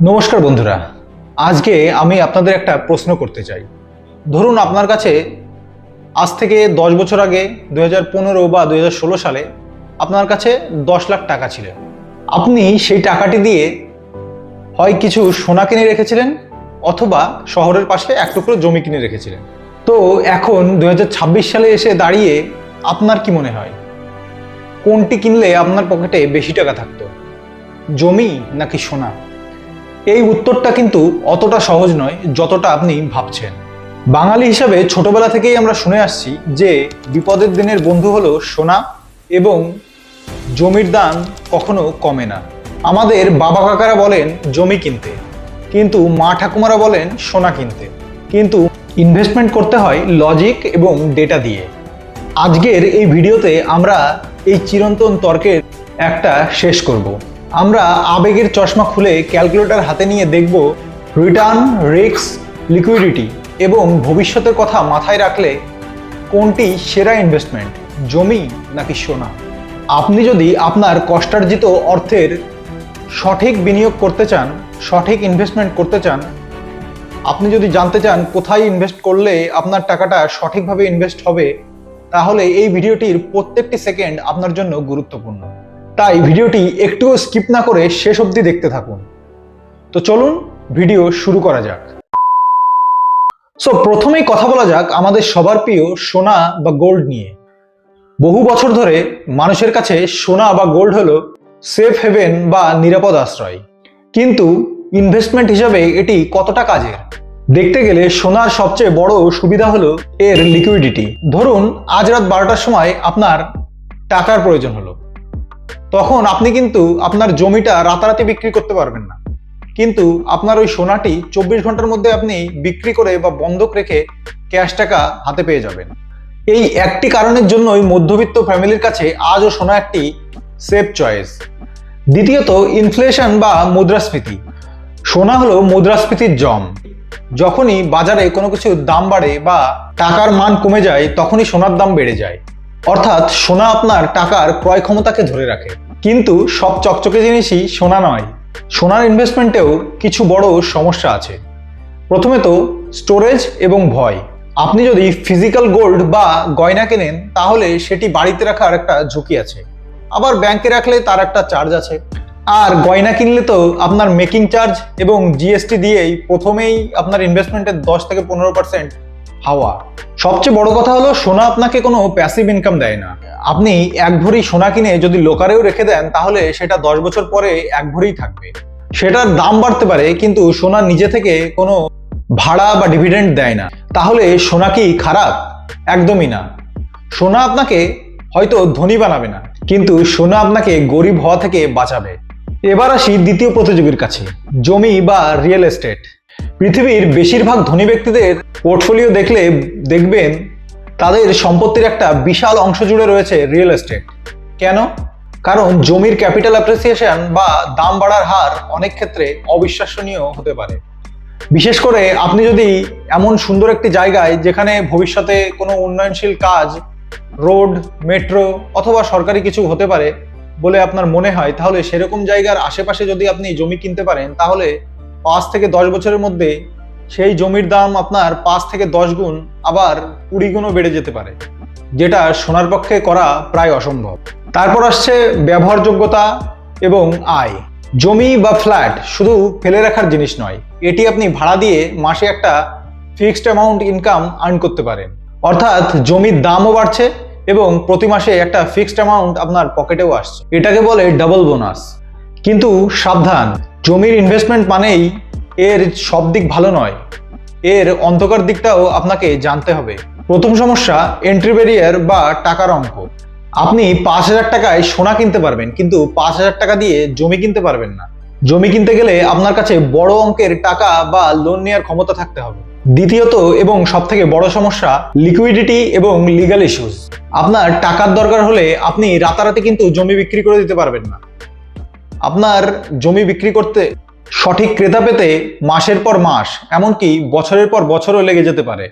নমস্কার বন্ধুরা। আজকে আমি আপনাদের একটা প্রশ্ন করতে চাই। ধরুন আপনার কাছে আজ থেকে দশ বছর আগে দু হাজার পনেরো বা দু হাজার ষোলো সালে আপনার কাছে দশ লাখ টাকা ছিল। আপনি সেই টাকাটি দিয়ে হয় কিছু সোনা কিনে রেখেছিলেন অথবা শহরের পাশে এক টুকরো জমি কিনে রেখেছিলেন। তো এখন দুই হাজার ছাব্বিশ সালে এসে দাঁড়িয়ে আপনার কি মনে হয়? কোনটি কিনলে আপনার পকেটে বেশি টাকা থাকতো? জমি নাকি সোনা? এই উত্তরটা কিন্তু অতটা সহজ নয় যতটা আপনি ভাবছেন। বাঙালি হিসাবে ছোটবেলা থেকেই আমরা শুনে আসছি যে বিপদের দিনের বন্ধু হলো সোনা এবং জমির দাম কখনো কমে না। আমাদের বাবা কাকারা বলেন, জমি কিনতে। কিন্তু মা ঠাকুমারা বলেন, সোনা কিনতে। কিন্তু ইনভেস্টমেন্ট করতে হয় লজিক এবং ডেটা দিয়ে। আজকের এই ভিডিওতে আমরা এই চিরন্তন তর্কের একটা শেষ করব। আমরা আবেগের চশমা খুলে ক্যালকুলেটর হাতে নিয়ে দেখব রিটার্ন, রিস্ক, লিকুইডিটি এবং ভবিষ্যতের কথা মাথায় রাখলে কোনটি সেরা ইনভেস্টমেন্ট জমি নাকি সোনা? আপনি যদি আপনার কষ্টার্জিত অর্থের সঠিক বিনিয়োগ করতে চান, সঠিক ইনভেস্টমেন্ট করতে চান, আপনি যদি জানতে চান কোথায় ইনভেস্ট করলে আপনার টাকাটা সঠিকভাবে ইনভেস্ট হবে, তাহলে এই ভিডিওটির প্রত্যেকটি সেকেন্ড আপনার জন্য গুরুত্বপূর্ণ। তাই ভিডিওটি একটুও স্কিপ না করে শেষ অবধি দেখতে থাকুন। তো চলুন ভিডিও শুরু করা যাক। সো প্রথমেই কথা বলা যাক আমাদের সবার প্রিয় সোনা বা গোল্ড নিয়ে। বহু বছর ধরে মানুষের কাছে সোনা বা গোল্ড হলো সেফ হেভেন বা নিরাপদ আশ্রয়। কিন্তু ইনভেস্টমেন্ট হিসাবে এটি কতটা কাজের? দেখতে গেলে সোনার সবচেয়ে বড় সুবিধা হলো এর লিকুইডিটি ধরুন, আজ রাত বারোটার সময় আপনার টাকার প্রয়োজন হলো। তখন আপনি কিন্তু আপনার জমিটা রাতারাতি বিক্রি করতে পারবেন না। কিন্তু আপনার ওই সোনাটি চব্বিশ ঘণ্টার মধ্যে আপনি বিক্রি করে বা বন্ধক রেখে ক্যাশ টাকা হাতে পেয়ে যাবেন। এই একটি কারণের জন্যই মধ্যবিত্ত ফ্যামিলির কাছে আজও সোনা একটি সেফ চয়েস দ্বিতীয়ত ইনফ্লেশন বা মুদ্রাস্ফীতি। সোনা হলো মুদ্রাস্ফীতির জম। যখনই বাজারে কোনো কিছুর দাম বাড়ে বা টাকার মান কমে যায়, তখনই সোনার দাম বেড়ে যায়। অর্থাৎ সোনা আপনার টাকার ক্রয় ক্ষমতাকে ধরে রাখে। কিন্তু সব চকচকে জিনিসই সোনা নয়। সোনার ইনভেস্টমেন্টেও কিছু বড় সমস্যা আছে। প্রথমে তো স্টোরেজ এবং ভয়। আপনি যদি ফিজিক্যাল গোল্ড বা গয়না কেনেন, তাহলে সেটি বাড়িতে রাখার একটা ঝুঁকি আছে। আবার ব্যাংকে রাখলে তার একটা চার্জ আছে। আর গয়না কিনলে তো আপনার মেকিং চার্জ এবং জিএসটি দিয়েই প্রথমেই আপনার ইনভেস্টমেন্টের দশ থেকে পনেরো পার্সেন্ট হাওয়া। সবচেয়ে বড় কথা হলো, সোনা আপনাকে কোনো প্যাসিভ ইনকাম দেয় না। আপনি এক ভরি সোনা কিনে যদি লোকারেও রেখে দেন, তাহলে সেটা দশ বছর পরে এক ভরিই থাকবে। সেটার দাম বাড়তে পারে, কিন্তু সোনা নিজে থেকে কোনো ভাড়া বা ডিভিডেন্ড দেয় না। তাহলে সোনা কি খারাপ? একদমই না। সোনা আপনাকে হয়তো ধনী বানাবে না, কিন্তু সোনা আপনাকে গরিব হওয়া থেকে বাঁচাবে। এবার আসি দ্বিতীয় প্রতিযোগীর কাছে, জমি বা রিয়েল এস্টেট পৃথিবীর বেশিরভাগ ধনী ব্যক্তিদের পোর্টফোলিও দেখলে দেখবেন তাদের সম্পত্তির একটা বিশাল অংশ জুড়ে রয়েছে রিয়েল এস্টেট কেন? কারণ জমির ক্যাপিটাল অ্যাপ্রিসিয়েশন বা দাম বাড়ার হার অনেক ক্ষেত্রে অবিশ্বাসনীয় হতে পারে। বিশেষ করে আপনি যদি এমন সুন্দর একটি জায়গায় যেখানে ভবিষ্যতে কোনো উন্নয়নশীল কাজ, রোড মেট্রো অথবা সরকারি কিছু হতে পারে বলে আপনার মনে হয়, তাহলে সেরকম জায়গার আশেপাশে যদি আপনি জমি কিনতে পারেন, তাহলে পাঁচ থেকে দশ বছরের মধ্যে সেই জমির দাম আপনার পাঁচ থেকে দশ গুণ, আবার কুড়ি গুণও বেড়ে যেতে পারে, যেটা সোনার পক্ষে করা প্রায় অসম্ভব। তারপর আসছে ব্যবহারযোগ্যতা এবং আয়। জমি বা ফ্ল্যাট শুধু ফেলে রাখার জিনিস নয়, এটি আপনি ভাড়া দিয়ে মাসে একটা ফিক্সড অ্যামাউন্ট ইনকাম আর্ন করতে পারেন। অর্থাৎ জমির দামও বাড়ছে এবং প্রতি মাসে একটা ফিক্সড অ্যামাউন্ট আপনার পকেটেও আসছে। এটাকে বলে ডাবল বোনাস। কিন্তু সাবধান জমির ইনভেস্টমেন্ট মানেই এর সব দিক ভালো নয়। এর অন্ধকার দিকটাও আপনাকে জানতে হবে। প্রথম সমস্যা এন্ট্রি ব্যারিয়ার বা টাকার অঙ্ক আপনি পাঁচ হাজার টাকায় সোনা কিনতে পারবেন, কিন্তু পাঁচ হাজার টাকা দিয়ে জমি কিনতে পারবেন না। জমি কিনতে গেলে আপনার কাছে বড় অঙ্কের টাকা বা লোন নেওয়ার ক্ষমতা থাকতে হবে। দ্বিতীয়ত এবং সব থেকে বড় সমস্যা লিকুইডিটি এবং লিগাল ইস্যুস আপনার টাকার দরকার হলে আপনি রাতারাতি কিন্তু জমি বিক্রি করে দিতে পারবেন না। আপনার জমি বিক্রি করতে সঠিক ক্রেতা পেতে মাসের পর মাস, এমনকি বছরের পর বছরও লেগে যেতে পারে।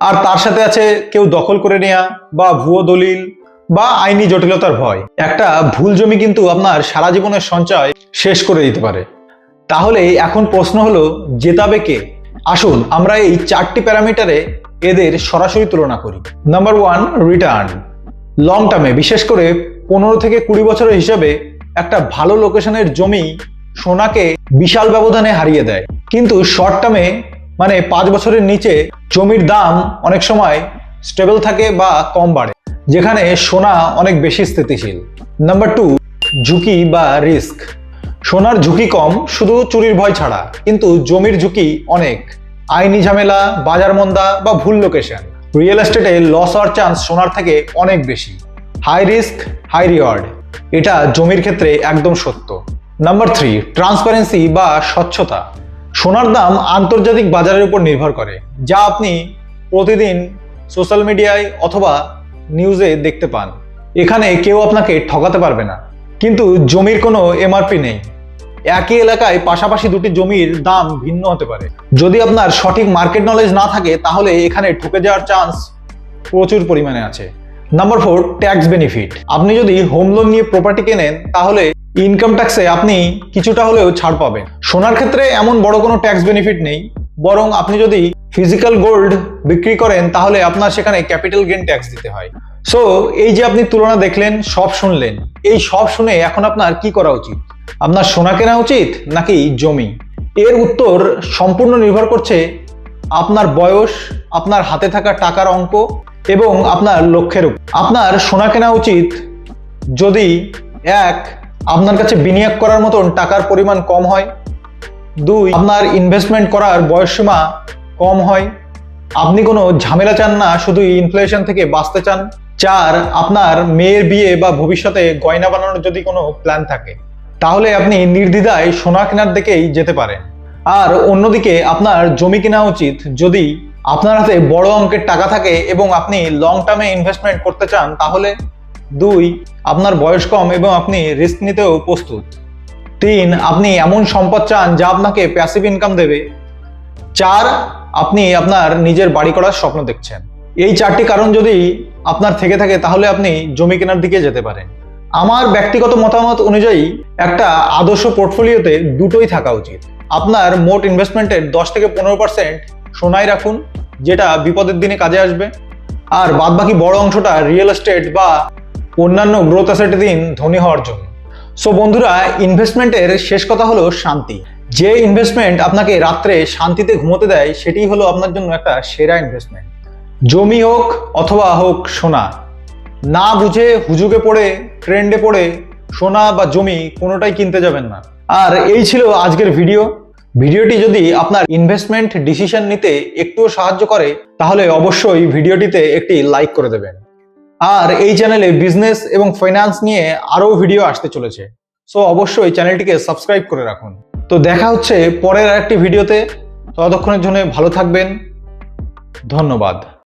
আর তার সাথে আছে কেউ দখল করে নেওয়া বা ভুয়ো দলিল বা আইনি জটিলতার ভয়। একটা ভুল জমি কিন্তু আপনার সারা জীবনের সঞ্চয় শেষ করে দিতে পারে। তাহলে এখন প্রশ্ন হলো, জেতাবে কে? আসুন, আমরা এই চারটি প্যারামিটারে এদের সরাসরি তুলনা করি। নাম্বার ওয়ান রিটার্ন লং টার্মে বিশেষ করে পনেরো থেকে কুড়ি বছরের হিসাবে একটা ভালো লোকেশনের জমি সোনাকে বিশাল ব্যবধানে হারিয়ে দেয়। কিন্তু শর্ট টার্মে মানে পাঁচ বছরের নিচে, জমির দাম অনেক সময় স্টেবল থাকে বা কম বাড়ে, যেখানে সোনা অনেক বেশি স্থিতিশীল। নাম্বার টু ঝুঁকি বা রিস্ক সোনার ঝুঁকি কম, শুধু চুরির ভয় ছাড়া, কিন্তু জমির ঝুঁকি অনেক। আইনি ঝামেলা, বাজার মন্দা বা ভুল লোকেশন রিয়েল এস্টেটে লস হওয়ার চান্স সোনার থেকে অনেক বেশি। হাই রিস্ক হাই রিওয়ার্ড এটা জমির ক্ষেত্রে একদম সত্য। নাম্বার থ্রি ট্রান্সপারেন্সি বা স্বচ্ছতা। সোনার দাম আন্তর্জাতিক বাজারের উপর নির্ভর করে, যা আপনি প্রতিদিন সোশ্যাল মিডিয়ায় অথবা নিউজে দেখতে পান। এখানে কেউ আপনাকে ঠকাতে পারবে না। কিন্তু জমির কোনো এমআরপি নেই। একই এলাকায় পাশাপাশি দুটি জমির দাম ভিন্ন হতে পারে। যদি আপনার সঠিক মার্কেট নলেজ না থাকে, তাহলে এখানে ঠকে যাওয়ার চান্স প্রচুর পরিমাণে আছে। নাম্বার ফোর ট্যাক্স বেনিফিট আপনি যদি হোম লোন নিয়ে প্রপার্টি কেনেন, তাহলে ইনকাম ট্যাক্সে আপনি কিছুটা হলেও ছাড় পাবেন। সোনার ক্ষেত্রে এমন বড় কোনো ট্যাক্স বেনিফিট নেই, বরং আপনি যদি ফিজিক্যাল গোল্ড বিক্রি করেন, তাহলে আপনার সেখানে ক্যাপিটাল গেন ট্যাক্স দিতে হয়। সো এই যে আপনি তুলনা দেখলেন, সব শুনলেন। এই সব শুনে এখন আপনার কি করা উচিত? আপনার সোনা কেনা উচিত নাকি জমি? এর উত্তর সম্পূর্ণ নির্ভর করছে আপনার বয়স, আপনার হাতে থাকা টাকার অঙ্ক এবং আপনার লক্ষ্যের উপর। আপনার সোনা কেনা উচিত যদি এক, আপনার কাছে বিনিয়োগ করার মতন টাকার পরিমাণ কম হয়। দুই, আপনার ইনভেস্টমেন্ট করার বয়সসীমা কম হয়। আপনি কোনো ঝামেলা চান না, শুধু ইনফ্লেশন থেকে বাঁচতে চান। চার, আপনার মেয়ের বিয়ে বা ভবিষ্যতে গয়না বানানোর যদি কোনো প্ল্যান থাকে, তাহলে আপনি নির্দ্বিধায় সোনা কেনার দিকেই যেতে পারেন। আর অন্যদিকে আপনার জমি কেনা উচিত যদি আপনার হাতে বড় অঙ্কের টাকা থাকে এবং আপনি লং টার্মে ইনভেস্টমেন্ট করতে চান, তাহলে দুই, আপনার বয়স কম এবং আপনি রিস্ক নিতেও প্রস্তুত। তিন, আপনি এমন সম্পদ চান যা আপনাকে প্যাসিভ ইনকাম দেবে। চার, আপনি আপনার নিজের বাড়ি করার স্বপ্ন দেখছেন। এই চারটি কারণ যদি আপনার থেকে থাকে, তাহলে আপনি জমি কেনার দিকে যেতে পারেন। আমার ব্যক্তিগত মতামত অনুযায়ী একটা আদর্শ পোর্টফোলিওতে দুটোই থাকা উচিত। আপনার মোট ইনভেস্টমেন্টের দশ থেকে পনেরো পার্সেন্ট সোনায় রাখুন যেটা বিপদের দিনে কাজে আসবে। আর বাদবাকি বড় অংশটা রিয়েল এস্টেট বা অন্যান্য গ্রোথ অ্যাসেটে দিন ধনী হওয়ার জন্য। সো বন্ধুরা ইনভেস্টমেন্টের শেষ কথা হলো শান্তি। যে ইনভেস্টমেন্ট আপনাকে রাত্রে শান্তিতে ঘুমোতে দেয় সেটি হলো আপনার জন্য একটা সেরা ইনভেস্টমেন্ট জমি হোক অথবা হোক সোনা, না বুঝে হুজুগে পড়ে ট্রেন্ডে পড়ে সোনা বা জমি কোনোটাই কিনতে যাবেন না। আর এই ছিল আজকের ভিডিও ভিডিওটি যদি আপনার ইনভেস্টমেন্ট ডিসিশন নিতে একটুও সাহায্য করে, তাহলে অবশ্যই ভিডিওটিতে একটি লাইক করে দেবেন। আর এই চ্যানেলে বিজনেস এবং ফাইন্যান্স নিয়ে আরও ভিডিও আসতে চলেছে। সো অবশ্যই চ্যানেলটিকে সাবস্ক্রাইব করে রাখুন। তো দেখা হচ্ছে পরের আরেকটি ভিডিওতে ততক্ষণের জন্য ভালো থাকবেন। ধন্যবাদ।